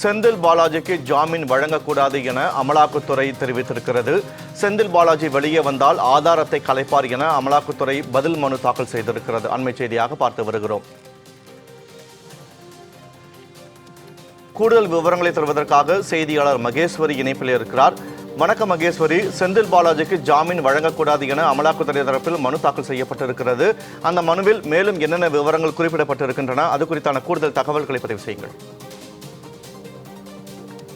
செந்தில் பாலாஜிக்கு ஜாமீன் வழங்கக்கூடாது என அமலாக்கத்துறை தெரிவித்திருக்கிறது. செந்தில் பாலாஜி வெளியே வந்தால் ஆதாரத்தை கலைப்பார் என அமலாக்கத்துறை பதில் மனு தாக்கல் செய்திருக்கிறது. அண்மை செய்தியாக பார்த்து வருகிறோம். கூடுதல் விவரங்களை தருவதற்காக செய்தியாளர் மகேஸ்வரி இணைப்பில் இருக்கிறார். வணக்கம் மகேஸ்வரி. செந்தில் பாலாஜிக்கு ஜாமீன் வழங்கக்கூடாது என அமலாக்கத்துறை தரப்பில் மனு தாக்கல் செய்யப்பட்டிருக்கிறது. அந்த மனுவில் மேலும் என்னென்ன விவரங்கள் குறிப்பிடப்பட்டிருக்கின்றன அது குறித்தான கூடுதல் தகவல்களை பதிவு செய்யுங்கள்.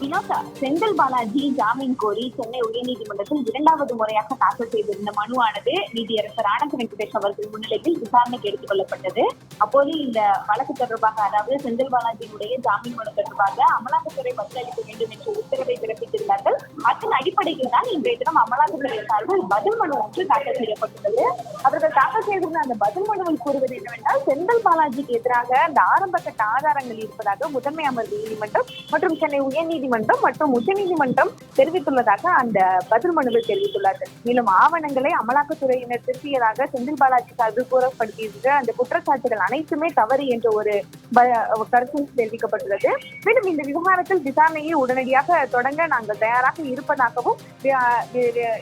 வினோத் செந்தில் பாலாஜி ஜாமீன் கோரி சென்னை உயர்நீதிமன்றத்தில் இரண்டாவது முறையாக தாக்கல் செய்திருந்த மனுவானது நீதியரசர் ஆனந்த் வெங்கடேஷ் அவர்கள் முன்னிலையில் விசாரணைக்கு எடுத்துக் கொள்ளப்பட்டது. அப்போது இந்த வழக்கு தொடர்பாக அதாவது செந்தில் பாலாஜியினுடைய ஜாமீன் மனு தொடர்பாக அமலாக்கத்துறை பதிலளிக்க வேண்டும் என்ற உத்தரவை பிறப்பித்திருந்தார்கள். அதன் அடிப்படையில் இன்றைய தினம் அமலாக்கத்துறை சார்பில் பதில் மனு ஒன்று தாக்கல் செய்யப்பட்டுள்ளது. அவர்கள் தாக்கல் செய்திருந்த அந்த பதில் மனுவில் கூறுவது என்னவென்றால் செந்தில் பாலாஜிக்கு எதிராக அந்த ஆரம்ப கட்ட ஆதாரங்கள் இருப்பதாக முதன்மை அமர்வு நீதிமன்றம் மற்றும் சென்னை உயர்நீதிமன்றம் மற்றும் உச்சநீதிமன்றம் தெரிவித்துள்ளதாக அந்த பதில் மனுவில் தெரிவித்துள்ளார்கள். மேலும் ஆவணங்களை அமலாக்கத்துறையினர் திருத்தியதாக செந்தில் பாலாஜி சார்பில் கூறப்படுத்தியிருந்த அந்த குற்றச்சாட்டுகள் அனைத்துமே தவறு என்ற ஒரு கருத்தும் கருத்து தெரிவிக்கப்பட்டுள்ளது. மேலும் இந்த விவகாரத்தில் விசாரணையை உடனடியாக தொடங்க நாங்கள் தயாராக இருப்பதாகவும்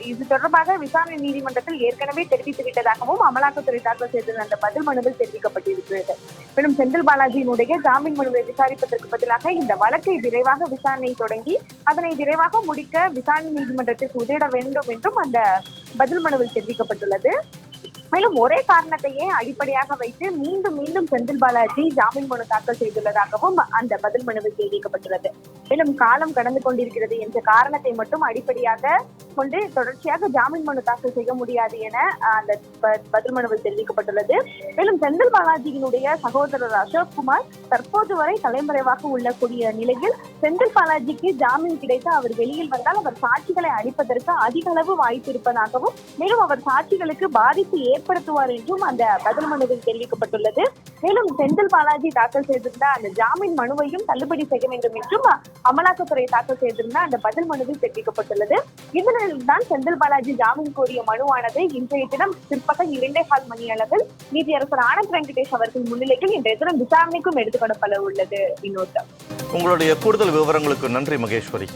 இது தொடர்பாக விசாரணை நீதிமன்றத்தில் ஏற்கனவே தெரிவித்து விட்டதாகவும் அமலாக்கத்துறை தாக்கல் செய்திருந்த அந்த பதில் மனுவில் தெரிவிக்கப்பட்டிருக்கிறது. மேலும் செந்தில் பாலாஜியினுடைய ஜாமீன் மனுவை விசாரிப்பதற்கு பதிலாக இந்த வழக்கை விரைவாக விசாரணை தொடங்கி அதனை விரைவாக முடிக்க விசாரணை நீதிமன்றத்திற்கு உதவிட வேண்டும் என்றும் அந்த பதில் மனுவில் தெரிவிக்கப்பட்டுள்ளது. மேலும் ஒரே காரணத்தையே அடிப்படையாக வைத்து மீண்டும் மீண்டும் செந்தில் பாலாஜி ஜாமீன் மனு தாக்கல் செய்துள்ளதாகவும் அந்த பதில் மனுவில் தெரிவிக்கப்பட்டுள்ளது. மேலும் காலம் கடந்து கொண்டிருக்கிறது என்ற காரணத்தை மட்டும் அடிப்படையாக கொண்டு தொடர்ச்சியாக ஜாமீன் மனு தாக்கல் செய்ய முடியாது என அந்த ப- பதில் மனுவில் தெரிவிக்கப்பட்டுள்ளது. மேலும் செந்தில் பாலாஜியினுடைய சகோதரர் அசோக் குமார் தற்போது வரை தலைமறைவாக உள்ள கூடிய நிலையில் செந்தில் பாலாஜிக்கு ஜாமீன் கிடைத்து அவர் வெளியில் வந்தால் அவர் சாட்சிகளை அளிப்பதற்கு அதிக அளவு வாய்ப்பு இருப்பதாகவும் மேலும் அவர் சாட்சிகளுக்கு பாதிப்பு ஏற்படுத்துவார் என்றும் அந்த பதில் மனுவில் தெரிவிக்கப்பட்டுள்ளது. மேலும் செந்தில் பாலாஜி தாக்கல் செய்திருந்த அந்த ஜாமீன் மனுவையும் தள்ளுபடி செய்ய வேண்டும் என்றும் அமலாக்கத்துறை தாக்கல் செய்திருந்த அந்த பதில் மனுவில் தெரிவிக்கப்பட்டுள்ளது. இதனால் தான் செந்தில் பாலாஜி ஜாமீன் கோரிய மனுவானது இன்றைய தினம் பிற்பகல் இரண்டே கால் மணி அளவில் நீதியரசர் ஆனந்த் வெங்கடேஷ் அவர்கள் முன்னிலையில் இன்றைய தினம் விசாரணைக்கும் எடுத்துக்கொள்ளப்பட உள்ளது. வினோதம். உங்களுடைய கூடுதல் விவரங்களுக்கு நன்றி மகேஸ்வரி.